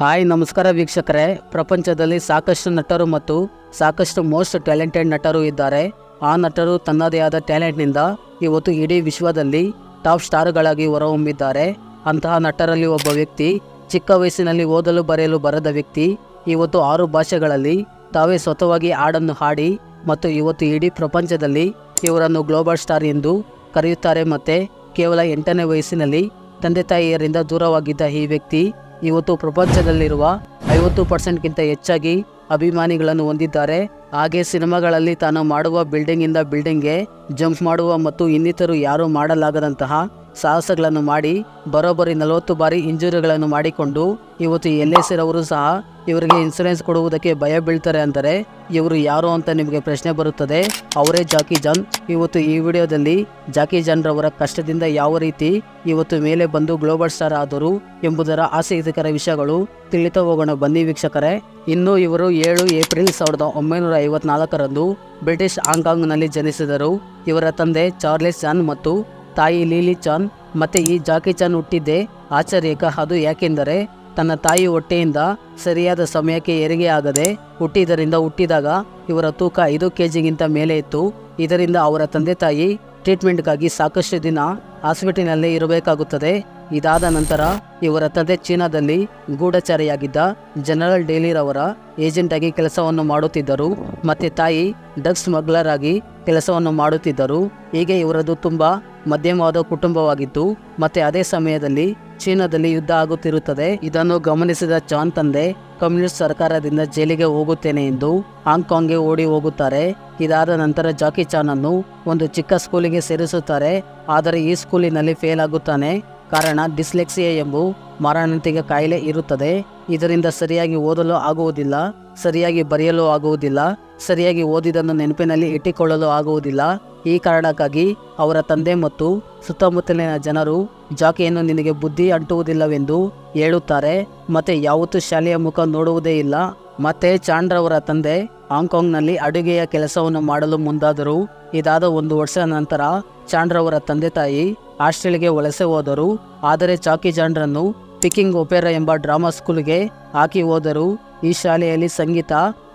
Hi, ನಮಸ್ಕಾರ ವೀಕ್ಷಕರೇ. ಪ್ರಪಂಚದಲ್ಲಿ ಸಾಕಷ್ಟು ನಟರು ಮತ್ತು ಸಾಕಷ್ಟು ಮೋಸ್ಟ್ ಟ್ಯಾಲೆಂಟೆಡ್ ನಟರು ಇದ್ದಾರೆ. ಆ ನಟರು ತನ್ನದೇ ಆದ ಟ್ಯಾಲೆಂಟ್ನಿಂದ ಇವತ್ತು ಇಡೀ ವಿಶ್ವದಲ್ಲಿ ಟಾಪ್ ಸ್ಟಾರ್ಗಳಾಗಿ ಹೊರಹೊಮ್ಮಿದ್ದಾರೆ. ಅಂತಹ ನಟರಲ್ಲಿ ಒಬ್ಬ ವ್ಯಕ್ತಿ, ಚಿಕ್ಕ ವಯಸ್ಸಿನಲ್ಲಿ ಓದಲು ಬರೆಯಲು ಬರದ ವ್ಯಕ್ತಿ, ಇವತ್ತು ಆರು ಭಾಷೆಗಳಲ್ಲಿ ತಾವೇ ಸ್ವತವಾಗಿ ಹಾಡನ್ನು ಹಾಡಿ ಮತ್ತು ಇವತ್ತು ಇಡೀ ಪ್ರಪಂಚದಲ್ಲಿ ಇವರನ್ನು ಗ್ಲೋಬಲ್ ಸ್ಟಾರ್ ಎಂದು ಕರೆಯುತ್ತಾರೆ. ಮತ್ತು ಕೇವಲ ಎಂಟನೇ ವಯಸ್ಸಿನಲ್ಲಿ ತಂದೆ ತಾಯಿಯರಿಂದ ದೂರವಾಗಿದ್ದ ಈ ವ್ಯಕ್ತಿ ಇವತ್ತು ಪ್ರಪಂಚದಲ್ಲಿರುವ ಐವತ್ತು ಪರ್ಸೆಂಟ್ಗಿಂತ ಹೆಚ್ಚಾಗಿ ಅಭಿಮಾನಿಗಳನ್ನು ಹೊಂದಿದ್ದಾರೆ. ಹಾಗೆ ಸಿನಿಮಾಗಳಲ್ಲಿ ತಾನು ಮಾಡುವ ಬಿಲ್ಡಿಂಗ್ ಇಂದ ಬಿಲ್ಡಿಂಗ್ಗೆ ಜಂಪ್ ಮಾಡುವ ಮತ್ತು ಇನ್ನಿತರು ಯಾರೂ ಮಾಡಲಾಗದಂತಹ ಸಾಹಸಗಳನ್ನು ಮಾಡಿ, ಬರೋಬ್ಬರಿ ನಲವತ್ತು ಬಾರಿ ಇಂಜುರಿಗಳನ್ನು ಮಾಡಿಕೊಂಡು, ಇವತ್ತು ಎಲ್ ಎಸ್ ರವರು ಸಹ ಇವರಿಗೆ ಇನ್ಸೂರೆನ್ಸ್ ಕೊಡುವುದಕ್ಕೆ ಭಯ ಬೀಳ್ತಾರೆ ಅಂದರೆ, ಇವರು ಯಾರು ಅಂತ ನಿಮಗೆ ಪ್ರಶ್ನೆ ಬರುತ್ತದೆ. ಅವರೇ ಜಾಕಿ ಜಾನ್. ಇವತ್ತು ಈ ವಿಡಿಯೋದಲ್ಲಿ ಜಾಕಿ ಜಾನ್ ರವರ ಕಷ್ಟದಿಂದ ಯಾವ ರೀತಿ ಇವತ್ತು ಮೇಲೆ ಬಂದು ಗ್ಲೋಬಲ್ ಸ್ಟಾರ್ ಆದರು ಎಂಬುದರ ಆಸಕ್ತಿಕರ ವಿಷಯಗಳು ತಿಳಿತ ಹೋಗೋಣ. ಬನ್ನಿ ವೀಕ್ಷಕರೇ, ಇನ್ನು ಇವರು ಏಳು ಏಪ್ರಿಲ್ ಸಾವಿರದ ಒಂಬೈನೂರ ಐವತ್ನಾಲ್ಕರಂದು ಬ್ರಿಟಿಷ್ ಹಾಂಗ್ಕಾಂಗ್ನಲ್ಲಿ ಜನಿಸಿದರು. ಇವರ ತಂದೆ ಚಾರ್ಲೆಸ್ ಜಾನ್ ಮತ್ತು ತಾಯಿ ಲೀಲಿ ಚಾನ್ ಮತ್ತೆ ಈ ಜಾಕಿ ಚಾನ್ ಹುಟ್ಟಿದ್ದೆ. ಆಶ್ಚರ್ಯಕ, ಅದು ಯಾಕೆಂದರೆ ತನ್ನ ತಾಯಿ ಹೊಟ್ಟೆಯಿಂದ ಸರಿಯಾದ ಸಮಯಕ್ಕೆ ಹೆರಿಗೆ ಆಗದೆ ಹುಟ್ಟಿದರಿಂದ ಹುಟ್ಟಿದಾಗ ಇವರ ತೂಕ ಐದು ಕೆಜಿಗಿಂತ ಮೇಲೆ ಇತ್ತು. ಇದರಿಂದ ಅವರ ತಂದೆ ತಾಯಿ ಟ್ರೀಟ್ಮೆಂಟ್ಗಾಗಿ ಸಾಕಷ್ಟು ದಿನ ಹಾಸ್ಪಿಟಲ್ನಲ್ಲೇ ಇರಬೇಕಾಗುತ್ತದೆ. ಇದಾದ ನಂತರ ಇವರ ತಂದೆ ಚೀನಾದಲ್ಲಿ ಗೂಢಚಾರಿಯಾಗಿದ್ದ ಜನರಲ್ ಡೇಲಿರ್ ಅವರ ಏಜೆಂಟ್ ಆಗಿ ಕೆಲಸವನ್ನು ಮಾಡುತ್ತಿದ್ದರು ಮತ್ತೆ ತಾಯಿ ಡ್ರಗ್ಸ್ ಸ್ಮಗ್ಲರ್ ಆಗಿ ಕೆಲಸವನ್ನು ಮಾಡುತ್ತಿದ್ದರು. ಹೀಗೆ ಇವರದು ತುಂಬಾ ಮಧ್ಯಮವಾದ ಕುಟುಂಬವಾಗಿತ್ತು. ಮತ್ತೆ ಅದೇ ಸಮಯದಲ್ಲಿ ಚೀನಾದಲ್ಲಿ ಯುದ್ಧ ಆಗುತ್ತಿರುತ್ತದೆ. ಇದನ್ನು ಗಮನಿಸಿದ ಚಾನ್ ತಂದೆ, ಕಮ್ಯುನಿಸ್ಟ್ ಸರ್ಕಾರದಿಂದ ಜೈಲಿಗೆ ಹೋಗುತ್ತೇನೆ ಎಂದು ಹಾಂಗ್ಕಾಂಗ್ಗೆ ಓಡಿ ಹೋಗುತ್ತಾರೆ. ಇದಾದ ನಂತರ ಜಾಕಿ ಚಾನ್ ಅನ್ನು ಒಂದು ಚಿಕ್ಕ ಸ್ಕೂಲಿಗೆ ಸೇರಿಸುತ್ತಾರೆ. ಆದರೆ ಈ ಸ್ಕೂಲಿನಲ್ಲಿ ಫೇಲ್ ಆಗುತ್ತಾನೆ. ಕಾರಣ ಡಿಸ್ಲೆಕ್ಸಿಯಾ ಎಂಬು ಮಾರಣಾಂತಿಕ ಕಾಯಿಲೆ ಇರುತ್ತದೆ. ಇದರಿಂದ ಸರಿಯಾಗಿ ಓದಲು ಆಗುವುದಿಲ್ಲ, ಸರಿಯಾಗಿ ಬರೆಯಲು ಆಗುವುದಿಲ್ಲ, ಸರಿಯಾಗಿ ಓದಿದನ್ನು ನೆನಪಿನಲ್ಲಿ ಇಟ್ಟುಕೊಳ್ಳಲು ಆಗುವುದಿಲ್ಲ. ಈ ಕಾರಣಕ್ಕಾಗಿ ಅವರ ತಂದೆ ಮತ್ತು ಸುತ್ತಮುತ್ತಲಿನ ಜನರು ಜಾಕಿಯನ್ನು ನಿನಗೆ ಬುದ್ಧಿ ಅಂಟುವುದಿಲ್ಲವೆಂದು ಹೇಳುತ್ತಾರೆ. ಮತ್ತೆ ಯಾವತ್ತೂ ಶಾಲೆಯ ಮುಖ ನೋಡುವುದೇ ಇಲ್ಲ. ಮತ್ತೆ ಚಾಂಡ್ರವರ ತಂದೆ ಹಾಂಗ್ಕಾಂಗ್ನಲ್ಲಿ ಅಡುಗೆಯ ಕೆಲಸವನ್ನು ಮಾಡಲು ಮುಂದಾದರು, ಇದಾದ ಒಂದು ವರ್ಷ ನಂತರ ಚಾಂಡ್ರವರ ತಂದೆ ತಾಯಿ ಆಸ್ಟ್ರೇಲಿಯಾಗೆ ವಲಸೆ ಹೋದರು. ಆದರೆ ಚಾಕಿ ಜಾಂಡ್ರನ್ನು ಪಿಕಿಂಗ್ ಒಪೆರಾ ಎಂಬ ಡ್ರಾಮಾ ಸ್ಕೂಲ್ಗೆ ಹಾಕಿ ಹೋದರು. ಈ ಶಾಲೆಯಲ್ಲಿ ಸಂಗೀತ,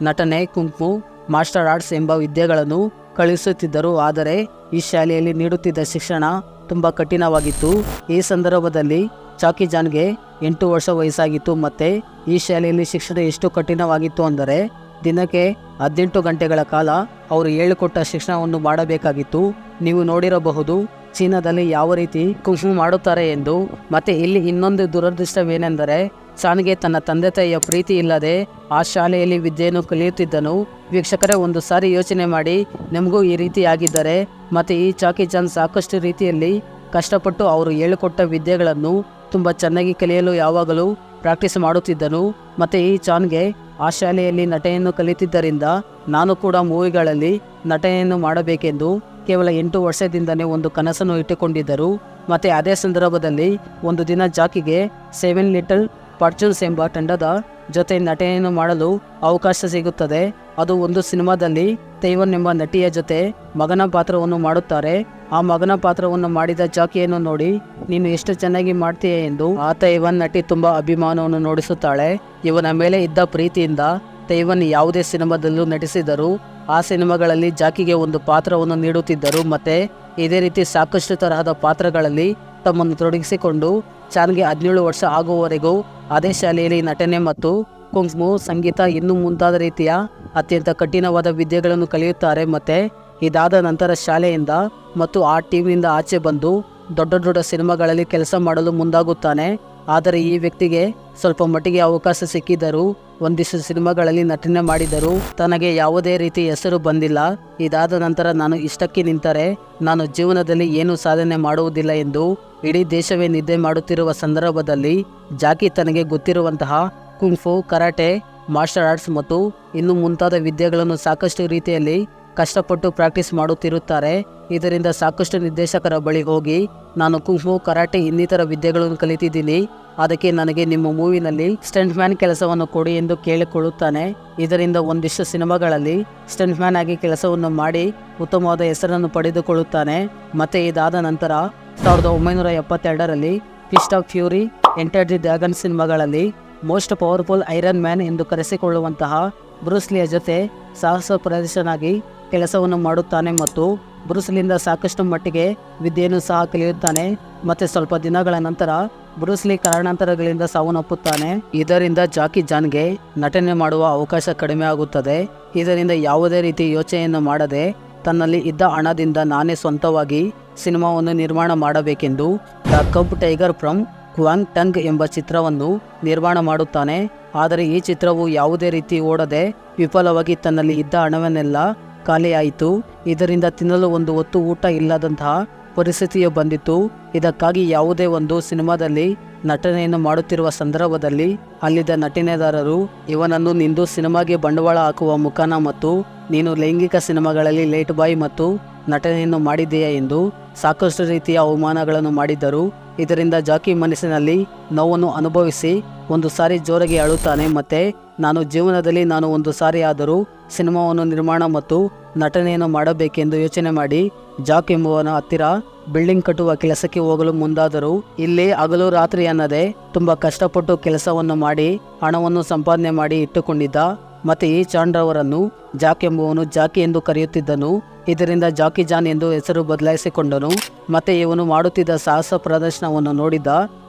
ನಟನೆ, ಕುಂಕು, ಮಾಸ್ಟರ್ ಆರ್ಟ್ಸ್ ಎಂಬ ವಿದ್ಯೆಗಳನ್ನು ಕಳಿಸುತ್ತಿದ್ದರು ಆದರೆ ಈ ಶಾಲೆಯಲ್ಲಿ ನೀಡುತ್ತಿದ್ದ ಶಿಕ್ಷಣ ತುಂಬ ಕಠಿಣವಾಗಿತ್ತು. ಈ ಸಂದರ್ಭದಲ್ಲಿ ಚಾಕಿ ಜಾನ್ಗೆ ಎಂಟು ವರ್ಷ ವಯಸ್ಸಾಗಿತ್ತು. ಮತ್ತು ಈ ಶಾಲೆಯಲ್ಲಿ ಶಿಕ್ಷಣ ಎಷ್ಟು ಕಠಿಣವಾಗಿತ್ತು ಅಂದರೆ ದಿನಕ್ಕೆ ಹದಿನೆಂಟು ಗಂಟೆಗಳ ಕಾಲ ಅವರು ಹೇಳಿಕೊಟ್ಟ ಶಿಕ್ಷಣವನ್ನು ಮಾಡಬೇಕಾಗಿತ್ತು. ನೀವು ನೋಡಿರಬಹುದು ಚೀನಾದಲ್ಲಿ ಯಾವ ರೀತಿ ಕುಂಕುಮ ಮಾಡುತ್ತಾರೆ ಎಂದು, ಮತ್ತೆ ಇಲ್ಲಿ ಇನ್ನೊಂದು ದುರದೃಷ್ಟವೇನೆಂದರೆ, ಸಾನ್ಗೆ ತನ್ನ ತಂದೆ ತಾಯಿಯ ಪ್ರೀತಿ ಇಲ್ಲದೆ ಆ ಶಾಲೆಯಲ್ಲಿ ವಿದ್ಯೆಯನ್ನು ಕಲಿಯುತ್ತಿದ್ದನು. ವೀಕ್ಷಕರೇ, ಒಂದು ಸಾರಿ ಯೋಚನೆ ಮಾಡಿ, ನಿಮಗೂ ಈ ರೀತಿ ಆಗಿದ್ದರೆ, ಮತ್ತೆ ಈ ಚಾಕಿ ಚಾನ್ ಸಾಕಷ್ಟು ರೀತಿಯಲ್ಲಿ ಕಷ್ಟಪಟ್ಟು ಅವರು ಹೇಳಿಕೊಟ್ಟ ವಿದ್ಯೆಗಳನ್ನು ತುಂಬ ಚೆನ್ನಾಗಿ ಕಲಿಯಲು ಯಾವಾಗಲೂ ಪ್ರಾಕ್ಟೀಸ್ ಮಾಡುತ್ತಿದ್ದನು. ಮತ್ತು ಈ ಚಾನ್ಗೆ ಆ ಶಾಲೆಯಲ್ಲಿ ನಟೆಯನ್ನು ಕಲಿತಿದ್ದರಿಂದ ನಾನು ಕೂಡ ಮೂವಿಗಳಲ್ಲಿ ನಟನೆಯನ್ನು ಮಾಡಬೇಕೆಂದು ಕೇವಲ ಎಂಟು ವರ್ಷದಿಂದಲೇ ಒಂದು ಕನಸನ್ನು ಇಟ್ಟುಕೊಂಡಿದ್ದರು. ಮತ್ತು ಅದೇ ಸಂದರ್ಭದಲ್ಲಿ ಒಂದು ದಿನ ಜಾಕಿಗೆ ಸೆವೆನ್ ಲಿಟಲ್ ಫಾರ್ಚೂನ್ಸ್ ಎಂಬ ತಂಡದ ಜೊತೆ ನಟನೆಯನ್ನು ಮಾಡಲು ಅವಕಾಶ ಸಿಗುತ್ತದೆ. ಅದು ಒಂದು ಸಿನಿಮಾದಲ್ಲಿ ತೈವನ್ ಎಂಬ ನಟಿಯ ಜೊತೆ ಮಗನ ಪಾತ್ರವನ್ನು ಮಾಡುತ್ತಾರೆ. ಆ ಮಗನ ಪಾತ್ರವನ್ನು ಮಾಡಿದ ಜಾಕಿಯನ್ನು ನೋಡಿ, ನೀನು ಎಷ್ಟು ಚೆನ್ನಾಗಿ ಮಾಡ್ತೀಯ ಎಂದು ಆತ ಇವನ್ ನಟಿ ತುಂಬಾ ಅಭಿಮಾನವನ್ನು ನೋಡಿಸುತ್ತಾಳೆ. ಇವನ ಮೇಲೆ ಇದ್ದ ಪ್ರೀತಿಯಿಂದ ತೈವನ್ ಯಾವುದೇ ಸಿನಿಮಾದಲ್ಲೂ ನಟಿಸಿದರು, ಆ ಸಿನಿಮಾಗಳಲ್ಲಿ ಜಾಕಿಗೆ ಒಂದು ಪಾತ್ರವನ್ನು ನೀಡುತ್ತಿದ್ದರು. ಮತ್ತೆ ಇದೇ ರೀತಿ ಸಾಕಷ್ಟು ತರಹದ ಪಾತ್ರಗಳಲ್ಲಿ ತಮ್ಮನ್ನು ತೊಡಗಿಸಿಕೊಂಡು ಚಾನ್ಗೆ ಹದಿನೇಳು ವರ್ಷ ಆಗುವವರೆಗೂ ಅದೇ ಶಾಲೆಯಲ್ಲಿ ನಟನೆ ಮತ್ತು ಕುಂಕ್ಮು ಸಂಗೀತ ಇನ್ನೂ ಮುಂತಾದ ರೀತಿಯ ಅತ್ಯಂತ ಕಠಿಣವಾದ ವಿದ್ಯೆಗಳನ್ನು ಕಲಿಯುತ್ತಾರೆ. ಮತ್ತೆ ಇದಾದ ನಂತರ ಶಾಲೆಯಿಂದ ಮತ್ತು ಆ ಟೀಮ್ನಿಂದ ಆಚೆ ಬಂದು ದೊಡ್ಡ ದೊಡ್ಡ ಸಿನಿಮಾಗಳಲ್ಲಿ ಕೆಲಸ ಮಾಡಲು ಮುಂದಾಗುತ್ತಾನೆ. ಆದರೆ ಈ ವ್ಯಕ್ತಿಗೆ ಸ್ವಲ್ಪ ಮಟ್ಟಿಗೆ ಅವಕಾಶ ಸಿಕ್ಕಿದ್ದರೂ ಒಂದಿಷ್ಟು ಸಿನಿಮಾಗಳಲ್ಲಿ ನಟನೆ ಮಾಡಿದರು ತನಗೆ ಯಾವುದೇ ರೀತಿ ಹೆಸರು ಬಂದಿಲ್ಲ. ಇದಾದ ನಂತರ ನಾನು ಇಷ್ಟಕ್ಕೆ ನಿಂತರೆ, ನಾನು ಜೀವನದಲ್ಲಿ ಏನು ಸಾಧನೆ ಮಾಡುವುದಿಲ್ಲ ಎಂದು ಇಡೀ ದೇಶವೇ ನಿದ್ದೆ ಮಾಡುತ್ತಿರುವ ಸಂದರ್ಭದಲ್ಲಿ ಜಾಕಿ ತನಗೆ ಗೊತ್ತಿರುವಂತಹ kung fu karate, martial arts ಮತ್ತು ಇನ್ನು ಮುಂತಾದ ವಿದ್ಯೆಗಳನ್ನು ಸಾಕಷ್ಟು ರೀತಿಯಲ್ಲಿ ಕಷ್ಟಪಟ್ಟು ಪ್ರಾಕ್ಟೀಸ್ ಮಾಡುತ್ತಿರುತ್ತಾರೆ. ಇದರಿಂದ ಸಾಕಷ್ಟು ನಿರ್ದೇಶಕರ ಬಳಿ ಹೋಗಿ ನಾನು ಕುಂಫು ಕರಾಟೆ ಇನ್ನಿತರ ವಿದ್ಯೆಗಳನ್ನು ಕಲಿತಿದ್ದೀನಿ. ಅದಕ್ಕೆ ನನಗೆ ನಿಮ್ಮ ಮೂವಿನಲ್ಲಿ ಸ್ಟಂಟ್ ಮ್ಯಾನ್ ಕೆಲಸವನ್ನು ಕೊಡಿ ಎಂದು ಕೇಳಿಕೊಳ್ಳುತ್ತಾನೆ. ಇದರಿಂದ ಒಂದಿಷ್ಟು ಸಿನಿಮಾಗಳಲ್ಲಿ ಸ್ಟಂಟ್ ಮ್ಯಾನ್ ಆಗಿ ಕೆಲಸವನ್ನು ಮಾಡಿ ಉತ್ತಮವಾದ ಹೆಸರನ್ನು ಪಡೆದುಕೊಳ್ಳುತ್ತಾನೆ. ಮತ್ತೆ ಇದಾದ ನಂತರ ಸಾವಿರದ ಒಂಬೈನೂರ ಎಪ್ಪತ್ತೆರಡರಲ್ಲಿ fist of fury, enter the dragon ಸಿನಿಮಾಗಳಲ್ಲಿ ಮೋಸ್ಟ್ ಪವರ್ಫುಲ್ ಐರನ್ ಮ್ಯಾನ್ ಎಂದು ಕರೆಸಿಕೊಳ್ಳುವಂತಹ ಬ್ರೂಸ್ಲಿಯ ಜೊತೆ ಸಾಹಸ ಪ್ರದರ್ಶನಾಗಿ ಕೆಲಸವನ್ನು ಮಾಡುತ್ತಾನೆ ಮತ್ತು ಬ್ರೂಸ್ಲಿಂದ ಸಾಕಷ್ಟು ಮಟ್ಟಿಗೆ ವಿದ್ಯೆಯನ್ನು ಸಹ ಕಲಿಯುತ್ತಾನೆ ಮತ್ತೆ ಸ್ವಲ್ಪ ದಿನಗಳ ನಂತರ ಬ್ರೂಸ್ಲಿ ಕಾರಣಾಂತರಗಳಿಂದ ಸಾವನ್ನಪ್ಪುತ್ತಾನೆ ಇದರಿಂದ ಜಾಕಿ ಜಾನ್ಗೆ ನಟನೆ ಮಾಡುವ ಅವಕಾಶ ಕಡಿಮೆ ಆಗುತ್ತದೆ. ಇದರಿಂದ ಯಾವುದೇ ರೀತಿ ಯೋಚನೆಯನ್ನು ಮಾಡದೆ ತನ್ನಲ್ಲಿ ಇದ್ದ ಹಣದಿಂದ ನಾನೇ ಸ್ವಂತವಾಗಿ ಸಿನಿಮಾವನ್ನು ನಿರ್ಮಾಣ ಮಾಡಬೇಕೆಂದು ದ ಕಬ್ ಟೈಗರ್ ಫ್ರಮ್ ಕ್ವಾಂಗ್ ಟಂಗ್ ಎಂಬ ಚಿತ್ರವನ್ನು ನಿರ್ಮಾಣ ಮಾಡುತ್ತಾನೆ. ಆದರೆ ಈ ಚಿತ್ರವು ಯಾವುದೇ ರೀತಿ ಓಡದೆ ವಿಫಲವಾಗಿ ತನ್ನಲ್ಲಿ ಇದ್ದ ಹಣವನ್ನೆಲ್ಲ ಖಾಲಿಯಾಯಿತು. ಇದರಿಂದ ತಿನ್ನಲು ಒಂದು ಹೊತ್ತು ಊಟ ಇಲ್ಲದಂತಹ ಪರಿಸ್ಥಿತಿಯು ಬಂದಿತ್ತು. ಇದಕ್ಕಾಗಿ ಯಾವುದೇ ಒಂದು ಸಿನಿಮಾದಲ್ಲಿ ನಟನೆಯನ್ನು ಮಾಡುತ್ತಿರುವ ಸಂದರ್ಭದಲ್ಲಿ ಅಲ್ಲಿದ್ದ ನಟನೆದಾರರು, ಇವನನ್ನು ನಿಂದು ಸಿನಿಮಾಗೆ ಬಂಡವಾಳ ಹಾಕುವ ಮುಖಾನ ಮತ್ತು ನೀನು ಲೈಂಗಿಕ ಸಿನಿಮಾಗಳಲ್ಲಿ ಲೇಟ್ ಬಾಯ್ ಮತ್ತು ನಟನೆಯನ್ನು ಮಾಡಿದೆಯಾ ಎಂದು ಸಾಕಷ್ಟು ರೀತಿಯ ಅವಮಾನಗಳನ್ನು ಮಾಡಿದ್ದರು. ಇದರಿಂದ ಜಾಕಿ ಮನಸ್ಸಿನಲ್ಲಿ ನೋವನ್ನು ಅನುಭವಿಸಿ ಒಂದು ಸಾರಿ ಜೋರಾಗಿ ಅಳುತ್ತಾನೆ ಮತ್ತೆ ನಾನು ಜೀವನದಲ್ಲಿ ನಾನು ಒಂದು ಸಾರಿ ಆದರೂ ಸಿನಿಮಾವನ್ನು ನಿರ್ಮಾಣ ಮತ್ತು ನಟನೆಯನ್ನು ಮಾಡಬೇಕೆಂದು ಯೋಚನೆ ಮಾಡಿ ಜಾಕ್ ಎಂಬುವನ ಹತ್ತಿರ ಬಿಲ್ಡಿಂಗ್ ಕಟ್ಟುವ ಕೆಲಸಕ್ಕೆ ಹೋಗಲು ಮುಂದಾದರು ಇಲ್ಲಿ ಹಗಲು ರಾತ್ರಿ ಅನ್ನದೇ ತುಂಬಾ ಕಷ್ಟಪಟ್ಟು ಕೆಲಸವನ್ನು ಮಾಡಿ ಹಣವನ್ನು ಸಂಪಾದನೆ ಮಾಡಿ ಇಟ್ಟುಕೊಂಡಿದ್ದ ಮತ್ತೆ ಈ ಚಾಂಡ್ರವರನ್ನು ಜಾಕ್ ಎಂಬುವನು ಜಾಕಿ ಎಂದು ಕರೆಯುತ್ತಿದ್ದನು. ಇದರಿಂದ ಜಾಕಿ ಜಾನ್ ಎಂದು ಹೆಸರು ಬದಲಾಯಿಸಿಕೊಂಡನು. ಮತ್ತೆ ಇವನು ಮಾಡುತ್ತಿದ್ದ ಸಾಹಸ ಪ್ರದರ್ಶನವನ್ನು ನೋಡಿದ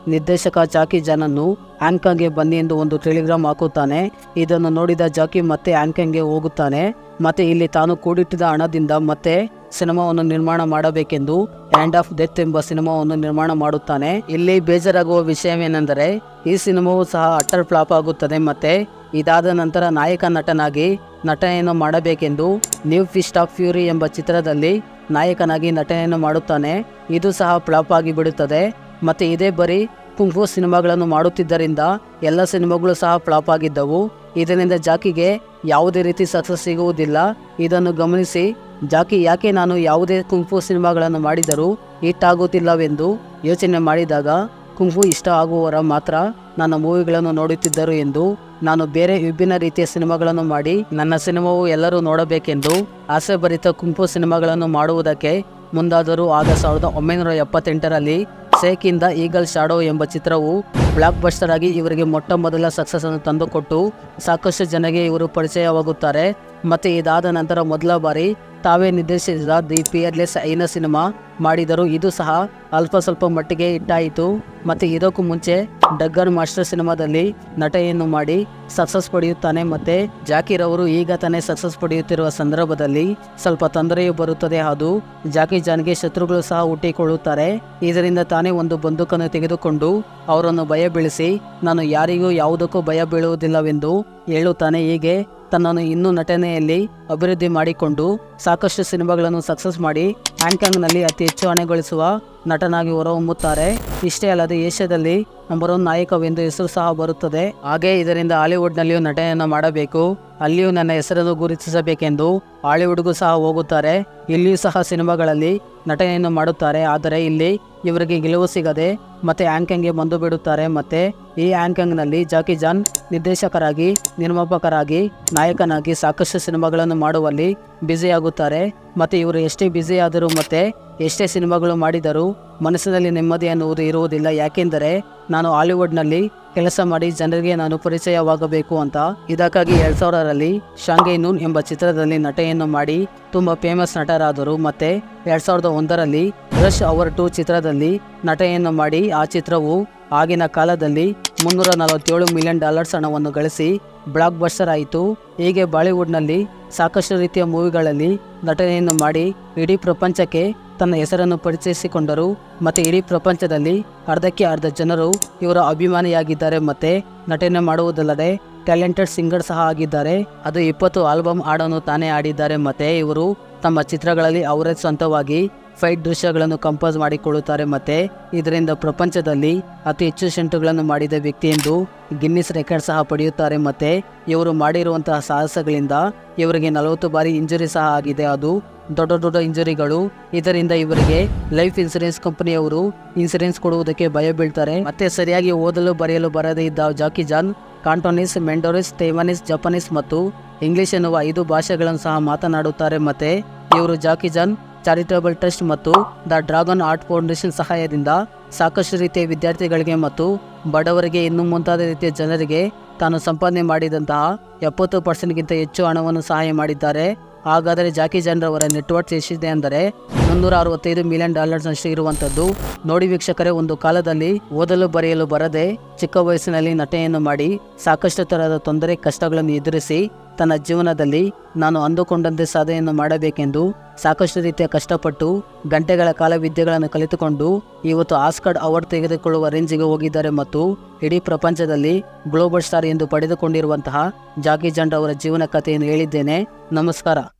ನಿರ್ದೇಶಕ ಜಾಕಿ ಜಾನನ್ನು ಆಂಕಾಂಗ್ಗೆ ಬನ್ನಿ ಎಂದು ಒಂದು ಟೆಲಿಗ್ರಾಮ್ ಹಾಕುತ್ತಾನೆ. ಇದನ್ನು ನೋಡಿದ ಜಾಕಿ ಮತ್ತೆ ಆಂಕಾಂಗ್ಗೆ ಹೋಗುತ್ತಾನೆ. ಮತ್ತೆ ಇಲ್ಲಿ ತಾನು ಕೂಡಿಟ್ಟಿದ್ದ ಹಣದಿಂದ ಮತ್ತೆ ಸಿನಿಮಾವನ್ನು ನಿರ್ಮಾಣ ಮಾಡಬೇಕೆಂದು ಹ್ಯಾಂಡ್ ಆಫ್ ಡೆತ್ ಎಂಬ ಸಿನಿಮಾವನ್ನು ನಿರ್ಮಾಣ ಮಾಡುತ್ತಾನೆ. ಇಲ್ಲಿ ಬೇಜಾರಾಗುವ ವಿಷಯವೇನೆಂದರೆ, ಈ ಸಿನಿಮಾವು ಸಹ ಅಟ್ಟರ್ ಫ್ಲಾಪ್ ಆಗುತ್ತದೆ ಮತ್ತೆ ಇದಾದ ನಂತರ ನಾಯಕ ನಟನಾಗಿ ನಟನೆಯನ್ನು ಮಾಡಬೇಕೆಂದು ನ್ಯೂ ಫಿಸ್ಟ್ ಆಫ್ ಫ್ಯೂರಿ ಎಂಬ ಚಿತ್ರದಲ್ಲಿ ನಾಯಕನಾಗಿ ನಟನೆಯನ್ನು ಮಾಡುತ್ತಾನೆ. ಇದು ಸಹ ಫ್ಲಾಪ್ ಆಗಿ ಬಿಡುತ್ತದೆ ಮತ್ತೆ ಇದೇ ಬರೀ ಕುಂಫು ಸಿನಿಮಾಗಳನ್ನು ಮಾಡುತ್ತಿದ್ದರಿಂದ ಎಲ್ಲ ಸಿನಿಮಾಗಳು ಸಹ ಫ್ಲಾಪ್ ಆಗಿದ್ದವು. ಇದರಿಂದ ಜಾಕಿಗೆ ಯಾವುದೇ ರೀತಿ ಸಕ್ಸಸ್ ಸಿಗುವುದಿಲ್ಲ. ಇದನ್ನು ಗಮನಿಸಿ ಜಾಕಿ ಯಾಕೆ ನಾನು ಯಾವುದೇ ಕುಂಫು ಸಿನಿಮಾಗಳನ್ನು ಮಾಡಿದರೂ ಹಿಟ್ ಆಗುತ್ತಿಲ್ಲವೆಂದು ಯೋಚನೆ ಮಾಡಿದಾಗ ಕುಂಫು ಇಷ್ಟ ಆಗುವವರ ಮಾತ್ರ ನನ್ನ ಮೂವಿಗಳನ್ನು ನೋಡುತ್ತಿದ್ದರು ಎಂದು ನಾನು ಬೇರೆ ವಿಭಿನ್ನ ರೀತಿಯ ಸಿನಿಮಾಗಳನ್ನು ಮಾಡಿ ನನ್ನ ಸಿನಿಮಾವು ಎಲ್ಲರೂ ನೋಡಬೇಕೆಂದು ಆಸೆ ಭರಿತ ಕುಂಫು ಸಿನಿಮಾಗಳನ್ನು ಮಾಡುವುದಕ್ಕೆ ಮುಂದಾದರೂ ಆಗ ಸಾವಿರದ ಒಂಬೈನೂರ ಎಪ್ಪತ್ತೆಂಟರಲ್ಲಿ ಸೇಕಿಂದ ಈಗಲ್ ಶಾಡೋ ಎಂಬ ಚಿತ್ರವು ಬ್ಲಾಕ್ ಬಸ್ಟರ್ ಆಗಿ ಇವರಿಗೆ ಮೊಟ್ಟ ಮೊದಲ ಸಕ್ಸಸ್ ಅನ್ನು ತಂದುಕೊಟ್ಟು ಸಾಕಷ್ಟು ಜನಗೆ ಇವರು ಪರಿಚಯವಾಗುತ್ತಾರೆ. ಮತ್ತು ಇದಾದ ನಂತರ ಮೊದಲ ಬಾರಿ ತಾವೇ ನಿರ್ದೇಶಿಸಿದ ದಿ ಪಿಯರ್ಲೆಸ್ ಐನ ಸಿನಿಮಾ ಮಾಡಿದರು ಇದು ಸಹ ಅಲ್ಪ ಸ್ವಲ್ಪ ಮಟ್ಟಿಗೆ ಇಟ್ಟಾಯಿತು ಮತ್ತೆ ಇದಕ್ಕೂ ಮುಂಚೆ ಡಗ್ಗರ್ ಮಾಸ್ಟರ್ ಸಿನಿಮಾದಲ್ಲಿ ನಟೆಯನ್ನು ಮಾಡಿ ಸಕ್ಸಸ್ ಪಡೆಯುತ್ತಾನೆ. ಮತ್ತೆ ಜಾಕಿರ್ ಅವರು ಈಗ ತಾನೇ ಸಕ್ಸಸ್ ಪಡೆಯುತ್ತಿರುವ ಸಂದರ್ಭದಲ್ಲಿ ಸ್ವಲ್ಪ ತೊಂದರೆಯೂ ಬರುತ್ತದೆ. ಅದು ಜಾಕಿ ಜಾನ್ಗೆ ಶತ್ರುಗಳು ಸಹ ಹುಟ್ಟಿಕೊಳ್ಳುತ್ತಾರೆ. ಇದರಿಂದ ತಾನೇ ಒಂದು ಬಂದೂಕನ್ನು ತೆಗೆದುಕೊಂಡು ಅವರನ್ನು ಭಯ ಬೀಳಿಸಿ ನಾನು ಯಾರಿಗೂ ಯಾವುದಕ್ಕೂ ಭಯ ಬೀಳುವುದಿಲ್ಲವೆಂದು ಹೇಳುತ್ತಾನೆ. ಹೀಗೆ ತನ್ನನ್ನು ಇನ್ನೂ ನಟನೆಯಲ್ಲಿ ಅಭಿವೃದ್ಧಿ ಮಾಡಿಕೊಂಡು ಸಾಕಷ್ಟು ಸಿನಿಮಾಗಳನ್ನು ಸಕ್ಸಸ್ ಮಾಡಿ ಹ್ಯಾಂಗ್ಕಾಂಗ್ನಲ್ಲಿ ಅತಿ ಹೆಚ್ಚು ಹಣೆಗೊಳಿಸುವ ನಟನಾಗಿ ಹೊರಹೊಮ್ಮುತ್ತಾರೆ. ಇಷ್ಟೇ ಅಲ್ಲದೆ ಏಷ್ಯಾದಲ್ಲಿ ನಂಬರ್ ಒನ್ ನಾಯಕವೆಂದು ಹೆಸರು ಸಹ ಬರುತ್ತದೆ. ಹಾಗೆ ಇದರಿಂದ ಹಾಲಿವುಡ್ನಲ್ಲಿಯೂ ನಟನೆಯನ್ನು ಮಾಡಬೇಕು. ಅಲ್ಲಿಯೂ ನನ್ನ ಹೆಸರನ್ನು ಗುರುತಿಸಬೇಕೆಂದು ಹಾಲಿವುಡ್ಗೂ ಸಹ ಹೋಗುತ್ತಾರೆ. ಇಲ್ಲಿಯೂ ಸಹ ಸಿನಿಮಾಗಳಲ್ಲಿ ನಟನೆಯನ್ನು ಮಾಡುತ್ತಾರೆ. ಆದರೆ ಇಲ್ಲಿ ಇವರಿಗೆ ಗೆಲುವು ಸಿಗದೆ ಮತ್ತೆ ಆಂಕಂಗ್ಗೆ ಬಂದು ಬಿಡುತ್ತಾರೆ. ಮತ್ತೆ ಈ ಆಂಕಂಗ್ನಲ್ಲಿ ಜಾಕಿ ಜಾನ್ ನಿರ್ದೇಶಕರಾಗಿ, ನಿರ್ಮಾಪಕರಾಗಿ, ನಾಯಕನಾಗಿ ಸಾಕಷ್ಟು ಸಿನಿಮಾಗಳನ್ನು ಮಾಡುವಲ್ಲಿ ಬ್ಯುಸಿಯಾಗುತ್ತಾರೆ. ಮತ್ತೆ ಇವರು ಎಷ್ಟೇ ಬ್ಯುಸಿ ಆದರೂ ಮತ್ತು ಎಷ್ಟೇ ಸಿನಿಮಾಗಳು ಮಾಡಿದರೂ ಮನಸ್ಸಿನಲ್ಲಿ ನೆಮ್ಮದಿ ಅನ್ನುವುದು ಇರುವುದಿಲ್ಲ. ಯಾಕೆಂದರೆ ನಾನು ಹಾಲಿವುಡ್ನಲ್ಲಿ ಕೆಲಸ ಮಾಡಿ ಜನರಿಗೆ ನಾನು ಪರಿಚಯವಾಗಬೇಕು ಅಂತ. ಇದಕ್ಕಾಗಿ ಎರಡ್ ಸಾವಿರರಲ್ಲಿ ಶಾಂಘೈ ನೂನ್ ಎಂಬ ಚಿತ್ರದಲ್ಲಿ ನಟೆಯನ್ನು ಮಾಡಿ ತುಂಬಾ ಫೇಮಸ್ ನಟರಾದರು. ಮತ್ತೆ ಎರಡ್ ಸಾವಿರದ ಒಂದರಲ್ಲಿ ರಶ್ ಅವರ್ ಟು ಚಿತ್ರದಲ್ಲಿ ನಟೆಯನ್ನು ಮಾಡಿ ಆ ಚಿತ್ರವು ಆಗಿನ ಕಾಲದಲ್ಲಿ ಮುನ್ನೂರ ನಲವತ್ತೇಳು ಮಿಲಿಯನ್ ಡಾಲರ್ಸ್ ಹಣವನ್ನು ಗಳಿಸಿ ಬ್ಲಾಕ್ ಬಸ್ಟರ್ ಆಯಿತು. ಹೀಗೆ ಬಾಲಿವುಡ್ನಲ್ಲಿ ಸಾಕಷ್ಟು ರೀತಿಯ ಮೂವಿಗಳಲ್ಲಿ ನಟನೆಯನ್ನು ಮಾಡಿ ಇಡೀ ಪ್ರಪಂಚಕ್ಕೆ ತನ್ನ ಹೆಸರನ್ನು ಪರಿಚಯಿಸಿಕೊಂಡರು ಮತ್ತು ಇಡೀ ಪ್ರಪಂಚದಲ್ಲಿ ಅರ್ಧಕ್ಕೆ ಅರ್ಧ ಜನರು ಇವರ ಅಭಿಮಾನಿಯಾಗಿದ್ದಾರೆ ಮತ್ತೆ ನಟನೆ ಮಾಡುವುದಲ್ಲದೆ ಟ್ಯಾಲೆಂಟೆಡ್ ಸಿಂಗರ್ ಸಹ ಆಗಿದ್ದಾರೆ. ಅದು ಇಪ್ಪತ್ತು ಆಲ್ಬಮ್ ಹಾಡನ್ನು ತಾನೇ ಆಡಿದ್ದಾರೆ ಮತ್ತು ಇವರು ತಮ್ಮ ಚಿತ್ರಗಳಲ್ಲಿ ಅವರೇ ಸ್ವಂತವಾಗಿ ಫೈಟ್ ದೃಶ್ಯಗಳನ್ನು ಕಂಪೋಸ್ ಮಾಡಿಕೊಳ್ಳುತ್ತಾರೆ ಮತ್ತೆ ಇದರಿಂದ ಪ್ರಪಂಚದಲ್ಲಿ ಅತಿ ಹೆಚ್ಚು ಸೆಂಟುಗಳನ್ನು ಮಾಡಿದ ವ್ಯಕ್ತಿ ಎಂದು ಗಿನ್ನಿಸ್ ರೆಕಾರ್ಡ್ ಸಹ ಪಡೆಯುತ್ತಾರೆ ಮತ್ತೆ ಇವರು ಮಾಡಿರುವಂತಹ ಸಾಹಸಗಳಿಂದ ಇವರಿಗೆ ನಲವತ್ತು ಬಾರಿ ಇಂಜುರಿ ಸಹ ಆಗಿದೆ. ಅದು ದೊಡ್ಡ ದೊಡ್ಡ ಇಂಜುರಿಗಳು. ಇದರಿಂದ ಇವರಿಗೆ ಲೈಫ್ ಇನ್ಸೂರೆನ್ಸ್ ಕಂಪನಿಯವರು ಇನ್ಸೂರೆನ್ಸ್ ಕೊಡುವುದಕ್ಕೆ ಭಯ ಬೀಳ್ತಾರೆ. ಮತ್ತೆ ಸರಿಯಾಗಿ ಓದಲು ಬರೆಯಲು ಬರದೇ ಇದ್ದ Jackie Chan, Cantonese, Mandarin, Taiwanese, Japanese ಮತ್ತು ಇಂಗ್ಲಿಷ್ ಎನ್ನುವ ಐದು ಭಾಷೆಗಳನ್ನು ಸಹ ಮಾತನಾಡುತ್ತಾರೆ. ಮತ್ತೆ ಇವರು ಜಾಕಿ ಜಾನ್, ಚಾರಿಟೇಬಲ್ ಟ್ರಸ್ಟ್ ಮತ್ತು ದ ಡ್ರಾಗನ್ ಆರ್ಟ್ ಫೌಂಡೇಶನ್ ಸಹಾಯದಿಂದ ಸಾಕಷ್ಟು ರೀತಿಯ ವಿದ್ಯಾರ್ಥಿಗಳಿಗೆ ಮತ್ತು ಬಡವರಿಗೆ ಇನ್ನು ಮುಂತಾದ ರೀತಿಯ ಜನರಿಗೆ ತಾನು ಸಂಪಾದನೆ ಮಾಡಿದಂತಹ ಎಪ್ಪತ್ತು ಪರ್ಸೆಂಟ್ಗಿಂತ ಹೆಚ್ಚು ಹಣವನ್ನು ಸಹಾಯ ಮಾಡಿದ್ದಾರೆ. ಹಾಗಾದರೆ ಜಾಕಿ ಜಾನ್ ರವರ ನೆಟ್ವರ್ಕ್ ಎಷ್ಟಿದೆ ಅಂದರೆ ಮುನ್ನೂರ ಅರವತ್ತೈದು ಮಿಲಿಯನ್ ಡಾಲರ್ಸ್ ಅಷ್ಟು ಇರುವಂಥದ್ದು. ನೋಡಿ ವೀಕ್ಷಕರೇ, ಒಂದು ಕಾಲದಲ್ಲಿ ಓದಲು ಬರೆಯಲು ಬರದೆ ಚಿಕ್ಕ ವಯಸ್ಸಿನಲ್ಲಿ ನಟನೆಯನ್ನು ಮಾಡಿ ಸಾಕಷ್ಟು ತರಹದ ತೊಂದರೆ, ಕಷ್ಟಗಳನ್ನು ಎದುರಿಸಿ ತನ್ನ ಜೀವನದಲ್ಲಿ ನಾನು ಅಂದುಕೊಂಡಂತೆ ಸಾಧನೆಯನ್ನು ಮಾಡಬೇಕೆಂದು ಸಾಕಷ್ಟು ರೀತಿಯ ಕಷ್ಟಪಟ್ಟು ಗಂಟೆಗಳ ಕಾಲ ವಿದ್ಯೆಗಳನ್ನು ಕಲಿತುಕೊಂಡು ಇವತ್ತು ಆಸ್ಕರ್ಡ್ ಅವಾರ್ಡ್ ತೆಗೆದುಕೊಳ್ಳುವ ರೇಂಜಿಗೆ ಹೋಗಿದ್ದಾರೆ ಮತ್ತು ಇಡೀ ಪ್ರಪಂಚದಲ್ಲಿ ಗ್ಲೋಬಲ್ ಸ್ಟಾರ್ ಎಂದು ಪಡೆದುಕೊಂಡಿರುವಂತಹ ಜಾಕಿ ಜಂಡ್ ಅವರ ಜೀವನ ಕಥೆಯನ್ನು ಹೇಳಿದ್ದೇನೆ. ನಮಸ್ಕಾರ.